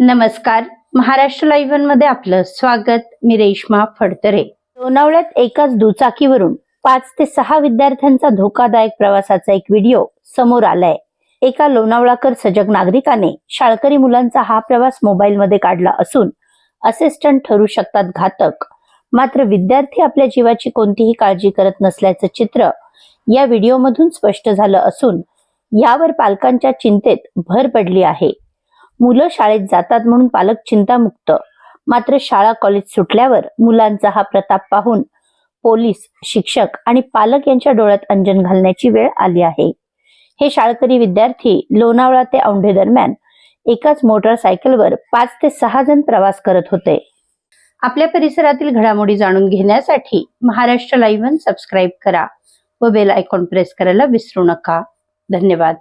नमस्कार. महाराष्ट्र लाईव्हमध्ये आपलं स्वागत. मी रेश्मा फडतरे. लोणावळ्यात एकाच दुचाकीवरून पाच ते सहा विद्यार्थ्यांचा धोकादायक प्रवासाचा एक व्हिडिओ समोर आलाय. एका लोणावळाकर सजग नागरिकाने शाळकरी मुलांचा हा प्रवास मोबाईलमध्ये काढला असून असे स्टंट ठरू शकतात घातक. मात्र विद्यार्थी आपल्या जीवाची कोणतीही काळजी करत नसल्याचं चित्र या व्हिडिओमधून स्पष्ट झालं असून यावर पालकांच्या चिंतेत भर पडली आहे. मुलं शाळेत जातात म्हणून पालक चिंतामुक्त. मात्र शाळा कॉलेज सुटल्यावर मुलांचा हा प्रताप पाहून पोलीस शिक्षक आणि पालक यांच्या डोळ्यात अंजन घालण्याची वेळ आली आहे. हे शाळकरी विद्यार्थी लोणावळा ते औंढे दरम्यान एकाच मोटरसायकलवर पाच ते सहा जण प्रवास करत होते. आपल्या परिसरातील घडामोडी जाणून घेण्यासाठी महाराष्ट्र लाईव्ह सबस्क्राईब करा व बेल आयकॉन प्रेस करायला विसरू नका. धन्यवाद.